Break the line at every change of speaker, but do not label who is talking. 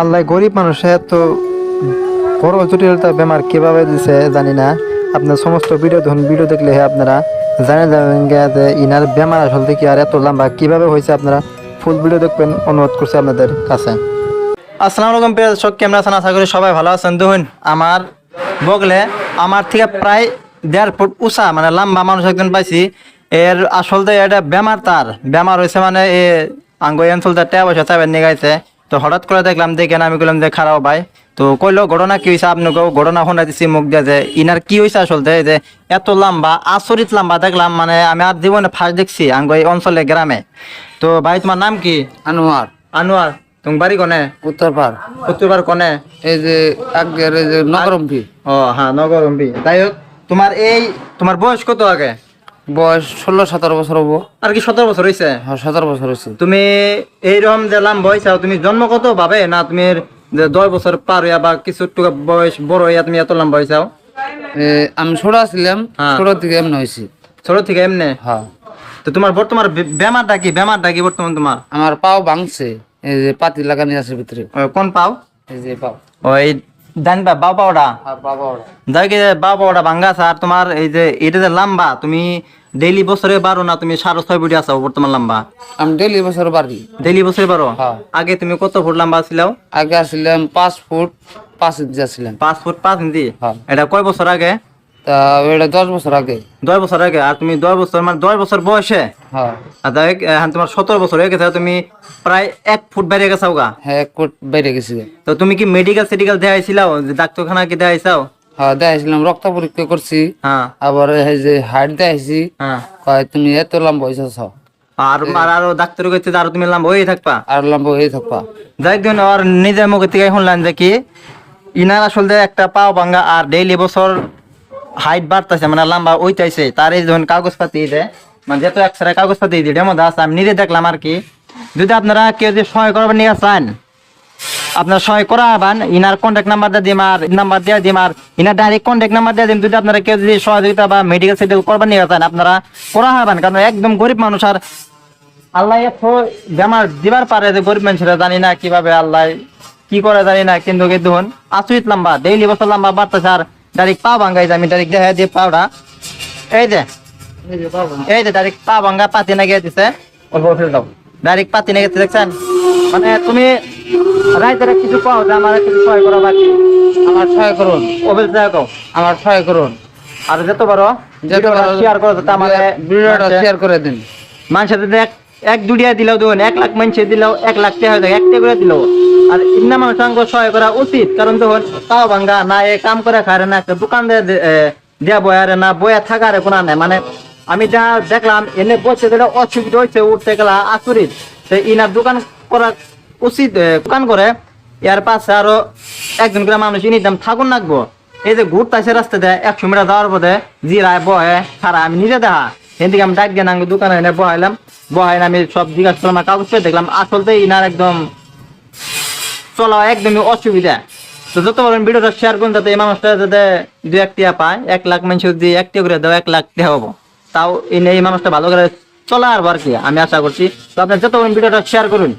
আল্লাহ গরিব মানুষে তো বড় জটিলতা বেমার কীভাবে দিছে জানি না। আপনার সমস্ত ভিডিও ধরুন, ভিডিও দেখলে আপনারা জানে যাবেন যে ইনার বেমার আসলে কি আর এত লম্বা কীভাবে হয়েছে আপনারা ফুল ভিডিও দেখবেন, অনুরোধ করছি আপনাদের কাছে। আসসালামু আলাইকুম প্রিয় দর্শক, কেমন আছেন? আশা করি সবাই ভালো আছেন। দেখুন, আমার বগলে আমার থেকে প্রায় দেড় ফুট উঁচা মানে লম্বা মানুষ একজন পাইছি। এর আসলতে এটা বেমার তার। বেমার হয়েছে মানে এ আঙ্গ অঞ্চলটা টেয়া পয়সা চাইবেন নিগাইছে তো হঠাৎ করে দেখলাম দেখে না আমি বললাম যে খারাপ ভাই। তো কইলো ঘটনা কি হয়েছে আপনাকেও ঘটনা শোনা দিচ্ছি মুখ দিয়ে যে ইনার কি হয়েছে আসলতে যে এত লম্বা আচরিত লম্বা দেখলাম মানে আমি আর জীবনে ফার্স্ট দেখছি আঙ্গ এই অঞ্চলে গ্রামে। তো ভাই তোমার নাম কি?
আনোয়ার।
আনোয়ার। তুমি বাড়ি কনে?
উত্তরপাড়।
উত্তরবার কনে?
এই যে নগরম্পি।
ও হ্যাঁ নগরম্বি তাই হোক তোমার এই তোমার বয়স কত আগে?
বয়স ষোলো সতেরো বছর হব।
আর কি সতেরো বছর হয়েছে
হ্যাঁ সতেরো বছর হয়েছে
তুমি এইরকম যে লাম বয়সাও তুমি জন্ম কত ভাবে? না তুমি যে দশ বছর পার হইয়া বা কিছু বয়স বড় হইয়া তুমি এত লাম বয়সাও
এ, আমি ছোট ছিলাম
হ্যাঁ।
ছোট থেকে এমন হয়েছি
ছোট থেকে এমনি?
হ্যাঁ।
তো তোমার বর্তমান বেমারটা কি? বেমারটা কি বর্তমান তোমার?
আমার পাও ভাঙছে এই যে পাতি লাগানি আছে ভিতরে।
কোন পাও?
এই যে পাও।
ওই যাই কি ভাঙ্গা আছে আর তোমার এই যে এটা যে লম্বা তুমি ডেইলি বছরে বারো না তুমি সাড়ে ছয় ফুটি আছো বর্তমান লম্বা?
আমি ডেলি বছর বাড়ি
ডেইলি বছরে বারো?
হ্যাঁ।
আগে তুমি কত ফুট লম্বা ছিলাও
আগে আসছিলাম পাঁচ ফুট পাঁচ ইঞ্চি
পাঁচ ফুট পাঁচ ইঞ্চি?
হ্যাঁ।
এটা কয় বছর আগে?
তা এটা দশ বছর আগে।
দশ বছর আগে আর তুমি দশ বছর মানে দশ বছর বয়সে?
হ্যাঁ।
আর দেখ এখন তোমার সতেরো বছর হয়ে গেছে তুমি প্রায় এক ফুট বাইরে গেছাও গা?
হ্যাঁ এক ফুট বাইরে গেছি
তো তুমি কি মেডিকেল সেডিকেল দেখাইছিলাও যে ডাক্তারখানা কি দেখাইছাও
হ্যাঁ দেখাইছিলাম রক্ত পরীক্ষা করছি। আবার এই যে হাইট দেখাইছি কয় তুমি এত লম্বা হয়েছ
আর আর আরও ডাক্তার কইছে যে তুমি লম্বা হয়ে থাকবা।
আর লম্বা হয়ে থাকবা।
যাই দিন আর নিজের মুখে থেকে শুনলাম যে কি ইনার আসলে একটা পাও ভাঙ্গা আর ডেইলি বছর হাইট বাড়তেছে মানে লম্বা ওইটাইছে তার এই যখন কাগজপাতি দেয় মানে যেহেতু একসাথে কাগজপাতি দিয়ে ডেমো আছে, আমি নিজে দেখলাম আর কি। যদি আপনারা কেউ যদি সহায় করবেন নিয়ে চান আপনার সহায় করা হবেন ইনার কন্ট্যাক্ট নাম্বার দিয়ে দিম আর নাম্বার দিয়ে দিম আর ইনার ডাইরেক্ট কন্ট্যাক্ট নাম্বার দিয়ে দিম, যদি আপনারা কেউ যদি সহযোগিতা বা মেডিকেল সেটেল করবেন, নিয়ে চান আপনারা করা হবেন কারণ একদম গরিব মানুষ আর আল্লাহ এত বেমার দিবার পারে যে গরিব মানুষরা জানি না কীভাবে আল্লাহ কি করে জানি না, কিন্তু দেখুন, আচরিত লম্বা ডেইলি বছর লম্বা বাড়তেছে আর ডাইরেক্ট পা ভাঙ্গাই আমি ডাইরেক্ট দেখা দিয়ে পাওটা। এই যে এই যে ডাইরেক্ট পা ভাঙ্গা পাতি না গিয়ে দিছে। অল্প ফেলে দাও। ডাইরেক্ট পাতি না গেছে দেখছেন? মানে তুমি রাইতের কিছু পাও যে আমার কিছু সহায় করা বাকি?
আমার সহায় করুন।
যায় কও।
আমার সহায় করুন।
আর যেতে পারো শেয়ার করো যাতে আমার
ভিডিওটা শেয়ার করে দিন।
মানুষের যদি এক দুডিয়া দিলেও দেখুন এক লাখ মানুষের দিলেও এক লাখ টাকা হয়ে যায় একটা করে দিলেও। আর ইন্না মানুষ সঙ্গে সহায় করা উচিত কারণ দেখুন তাও ভাঙ্গা না এ কাম করে খায় না একটা দোকান দিয়া বয়ারে না বয়া থাকারে কোনো নাই। মানে আমি যা দেখলাম, এনে বসে দিলে অসুবিধা হয়েছে উঠতে গেলা আচরিত তো ইনার দোকান করা উচিত দোকান করে, এর পাশে আরও একজন করে মানুষ ইনি দাম থাকুন লাগবো এই যে ঘুরতেছে রাস্তা দেয় একশো মিটার যাওয়ার পথে, জিরায় বহে খারা আমি নিজে দেখা। এদিকে আমি ডাক দিয়ে দোকানে এনে বহাইলাম। বহাইলে আমি সব জিজ্ঞাসা করলাম, কাগজ পেয়ে দেখলাম আসলতে ইনার একদম চলা একদমই অসুবিধা। তো যত বলেন ভিডিওটা শেয়ার করুন, যাতে এই মানুষটা যাতে দু এক টিয়া পায়, এক লাখ মানুষ যদি এক টিয়া করে দাও এক লাখ টিয়া হব। তাও এই মানুষটা ভালো করে চলা আর কি? আমি আশা করছি। তো আপনার যত ভিডিওটা শেয়ার করুন।